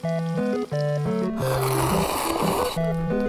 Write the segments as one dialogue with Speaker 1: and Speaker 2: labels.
Speaker 1: thank you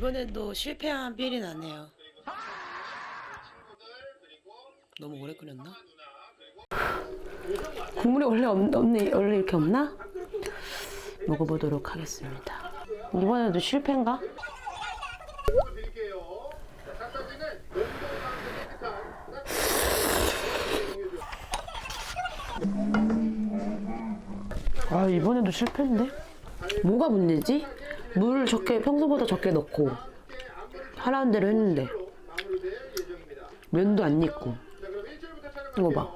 Speaker 1: 이번에도 실패한 필이 나네요. 너무 오래 끓였나? 국물이 원래 없, 없네 원래 이렇게 없나? 먹어보도록 하겠습니다. 이번에도 실패인가? 아 이번에도 실패인데? 뭐가 문제지? 물 적게 평소보다 적게 넣고 하라는 대로 했는데 면도 안 익고. 이거 봐.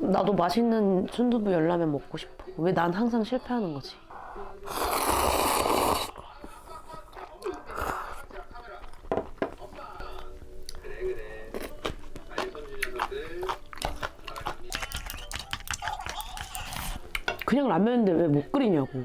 Speaker 1: 나도 맛있는 순두부 열라면 먹고 싶어. 왜 난 항상 실패하는 거지? 그냥 라면인데 왜 못 끓이냐고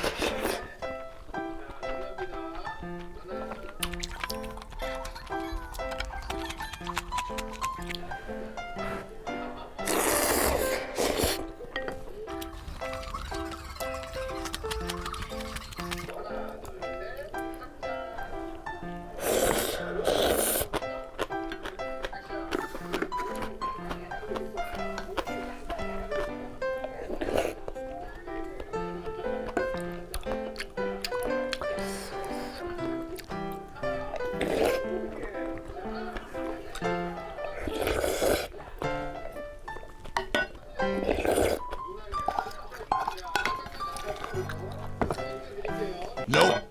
Speaker 1: Nope.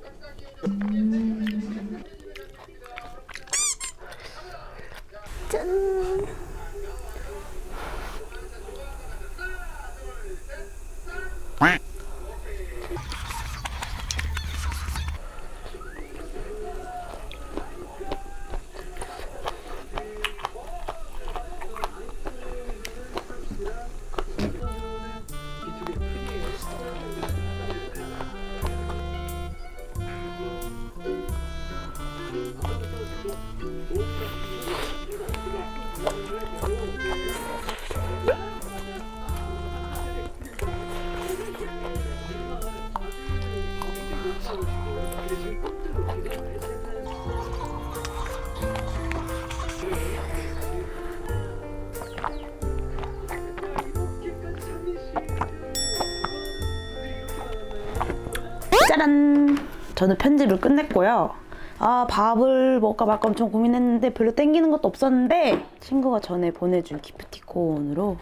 Speaker 1: 짜란! 저는 편집을 끝냈고요. 아, 밥을 먹을까 말까 엄청 고민했는데 별로 땡기는 것도 없었는데 친구가 전에 보내준 기프티콘으로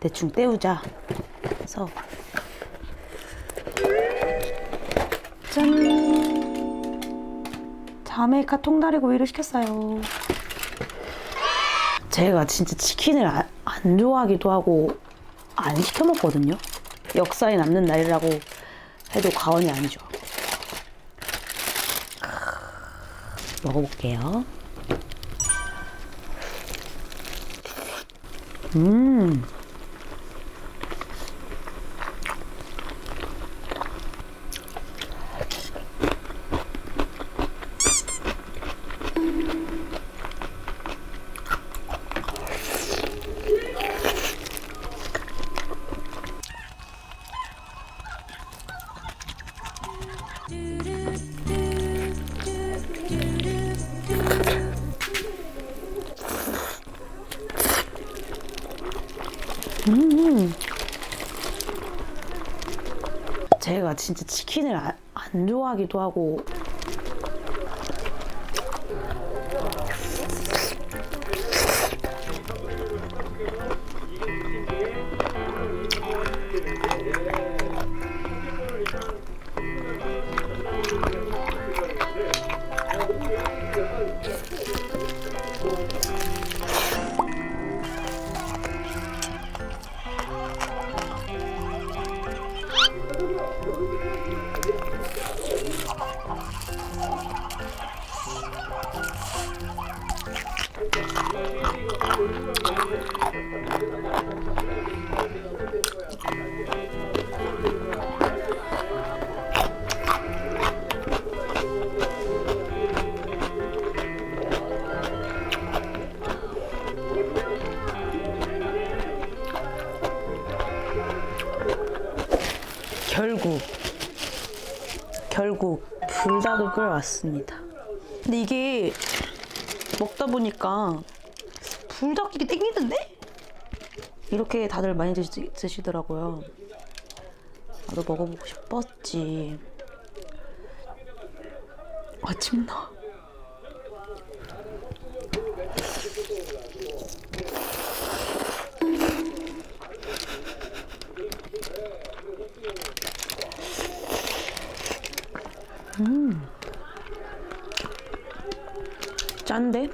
Speaker 1: 대충 때우자 해서 짠! 자메이카 통다리고기를 시켰어요. 제가 진짜 치킨을 안, 안 좋아하기도 하고 안 시켜 먹거든요. 역사에 남는 날이라고 해도 과언이 아니죠. 먹어볼게요. 음. 제가 진짜 치킨을 안, 안안 좋아하기도 하고 결국 결국 불닭을 끓여왔습니다. 근데 이게 먹다 보니까 불닭 이게 땡기던데? 이렇게 다들 많이 드시, 드시더라고요. 나도 먹어보고 싶었지. 아침 나. 짠데?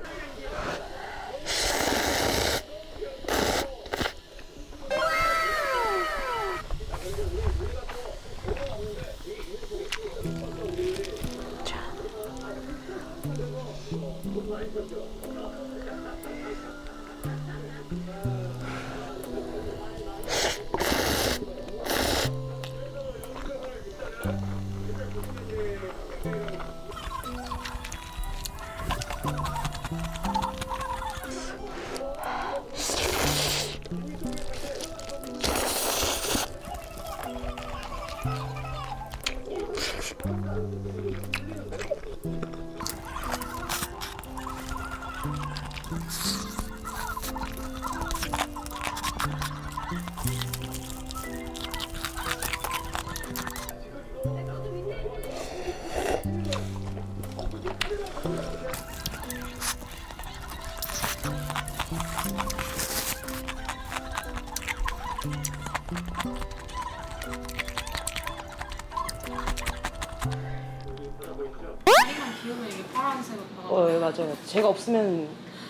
Speaker 2: 제가 없으면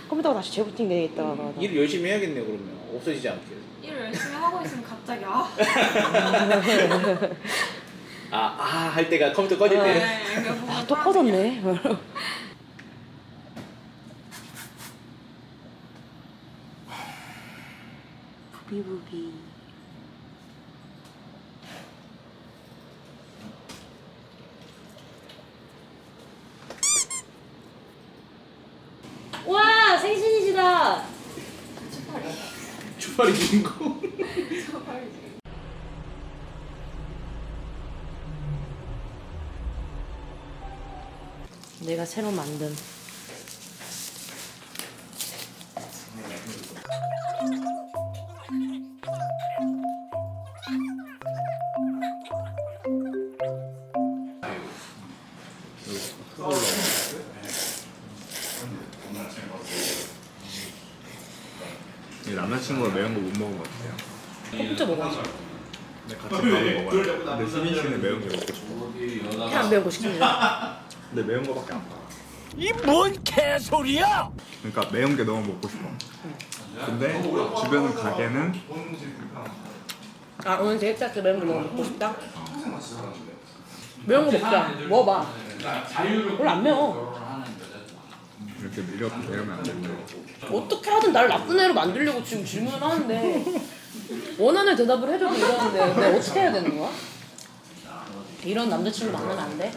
Speaker 2: 컴퓨터가 다시 재부팅 되겠다.
Speaker 3: 일을 열심히 해야겠네 그러면 없어지지 않게
Speaker 4: 일을 열심히 하고 있으면 갑자기 아
Speaker 3: 아아 할 때가 컴퓨터 꺼질 때
Speaker 4: 네, 이거 보면
Speaker 2: 아, 또
Speaker 4: 파란색이야.
Speaker 2: 커졌네. 부비부비. 와 생신이시다.
Speaker 3: 주말이 주인공
Speaker 2: 내가 새로 만든
Speaker 5: 친구가 매운 거 못 먹은 것 같아요.
Speaker 2: 진짜 먹어.
Speaker 5: 근데 같이 밥을 먹어요. 근데 수민 씨는 매운 게 먹고 싶어.
Speaker 2: 그냥 안 매운 거 시킵니다.
Speaker 5: 근데 매운 거밖에 안 팔아.
Speaker 6: 이 뭔 개소리야!
Speaker 5: 그러니까 매운 게 너무 먹고 싶어. 근데 주변 가게는
Speaker 2: 아 오늘 데이트할 매운 거 너무 먹고 싶다. 매운 거 먹자. 먹어봐. 원래 안 매워.
Speaker 5: 이렇게 밀려 이러면 안 되는데.
Speaker 2: 어떻게 하든 날 나쁜 애로 만들려고 지금 질문을 하는데 원하는 대답을 해줘도 이러는데 내가 어떻게 해야 되는 거야? 이런 남자친구 만나면 안 돼?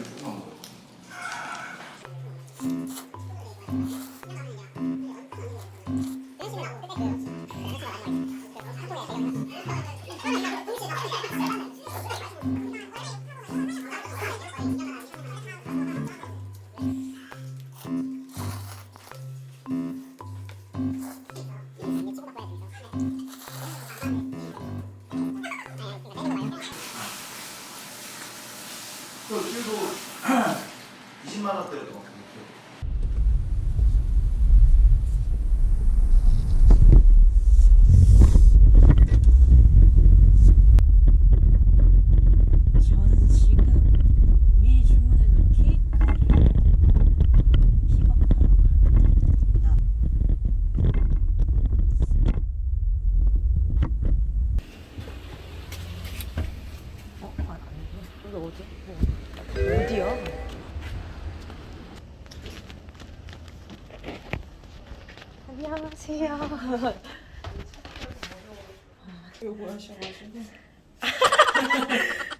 Speaker 7: 안녕하세요.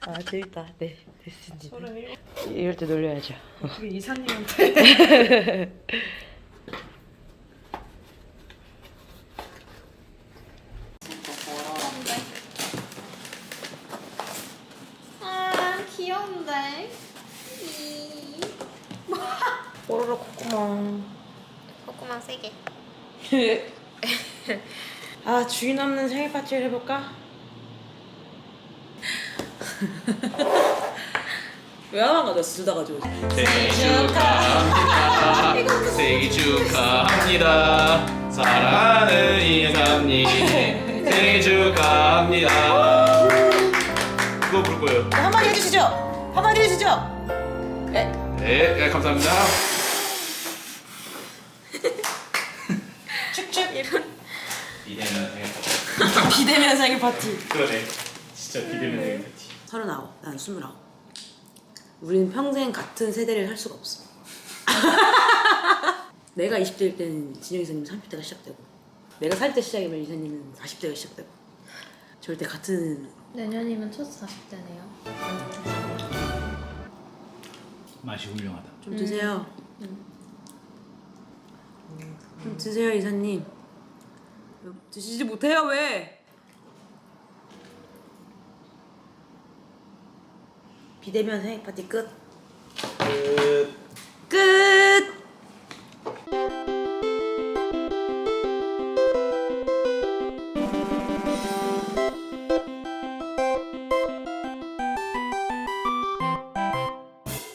Speaker 7: 아 재밌다. 네 됐습니다. 이럴 때 놀려야죠.
Speaker 8: 이사님한테
Speaker 9: 아 귀여운데
Speaker 1: 뽀로로 콧구멍.
Speaker 9: 콧구멍 세게
Speaker 1: 아 주인 없는 생일 파티를 해볼까? 왜 하나 가져왔어? 둘다 가져오지.
Speaker 2: 생일 축하합니다. 생일 축하합니다. 사랑하는 이사님 생일 축하합니다. 그거 부를 거예요.
Speaker 1: 한마디 해주시죠. 한마디 해주시죠. 네.
Speaker 2: 네, 네 감사합니다.
Speaker 1: 축축.
Speaker 2: 이대면 생일 파티.
Speaker 1: 비대면 생일 파티.
Speaker 2: 그러네. 진짜 비대면 생일 파티.
Speaker 1: 서른아홉. 난 스물아홉. 우리는 평생 같은 세대를 할 수가 없어. 내가 20대일 때는 진영 이사님 30대가 시작되고 내가 살 때 시작이면 이사님은 40대가 시작되고 절대 같은
Speaker 9: 내년이면 첫 40대네요
Speaker 2: 맛이 훌륭하다.
Speaker 1: 좀 드세요. 좀 드세요 이사님. 드시지 못해요 왜? 비대면 생일 파티 끝.